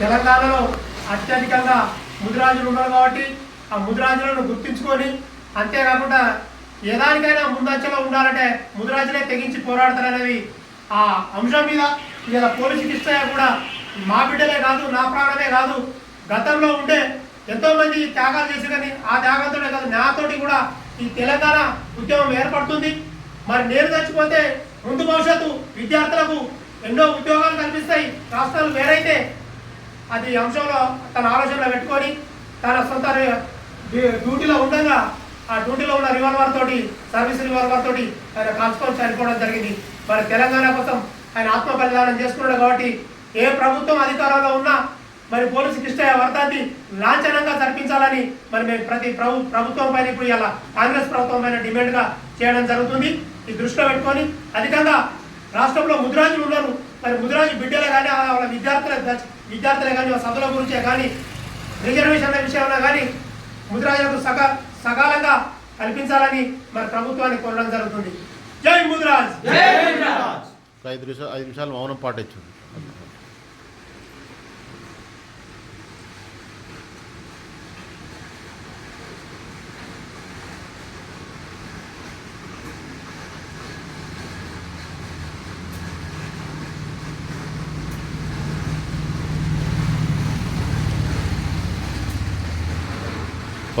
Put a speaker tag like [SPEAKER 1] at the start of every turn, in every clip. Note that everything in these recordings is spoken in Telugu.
[SPEAKER 1] తెలంగాణలో అత్యధికంగా ముదిరాజులు ఉన్నారు కాబట్టి ఆ ముదిరాజులను గుర్తించుకొని అంతేకాకుండా ఏదానికైనా ముందంచెలో ఉండాలంటే ముదిరాజులే తెగించి పోరాడతారనేవి ఆ అంశం మీద ఇలా పోలీసుకి ఇస్తాయా కూడా మా బిడ్డలే కాదు నా ప్రాణమే కాదు గతంలో ఉండే ఎంతోమంది త్యాగాలు చేసి కానీ ఆ త్యాగంతోనే కాదు నాతోటి కూడా ఈ తెలంగాణ ఉద్యమం ఏర్పడుతుంది. మరి నేను చచ్చిపోతే ముందు భవిష్యత్తు విద్యార్థులకు ఎన్నో ఉద్యోగాలు కల్పిస్తాయి రాష్ట్రాలు వేరైతే అది అంశంలో తన ఆలోచనలో పెట్టుకొని తన సొంత డ్యూటీలో ఉండగా ఆ డ్యూటీలో ఉన్న రివాల్వర్ తోటి సర్వీస్ రివాల్వర్ తోటి ఆయన కాల్చుకొని చనిపోవడం జరిగింది. మరి తెలంగాణ కోసం ఆయన ఆత్మ బలిదానం చేసుకున్నాడు కాబట్టి ఏ ప్రభుత్వం అధికారంలో ఉన్నా మరి పోలీసు కృష్ణయ్య వర్ధాన్ని లాంఛనంగా జరిపించాలని మరి మేము ప్రతి ప్రభు ప్రభుత్వం పైన ఇప్పుడు ఇలా కాంగ్రెస్ ప్రభుత్వం పైన డిమాండ్గా చేయడం జరుగుతుంది. ఈ దృష్టిలో పెట్టుకొని అధికంగా రాష్ట్రంలో ముదిరాజులు ఉన్నారు. మరి ముదిరాజు బిడ్డలే కానీ వాళ్ళ విద్యార్థుల విద్యార్థులే కానీ వాళ్ళ చదువుల గురించే కానీ రిజర్వేషన్ల విషయంలో కానీ ముదిరాజులకు సగా సకాలంగా కల్పించాలని మరి ప్రభుత్వాన్ని కోరడం జరుగుతుంది. జై ముదిరాజ్!
[SPEAKER 2] ఒక ఐదు నిమిషాలు ఐదు నిమిషాలు మౌనం పాటించు.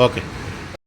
[SPEAKER 2] ಓಕೆ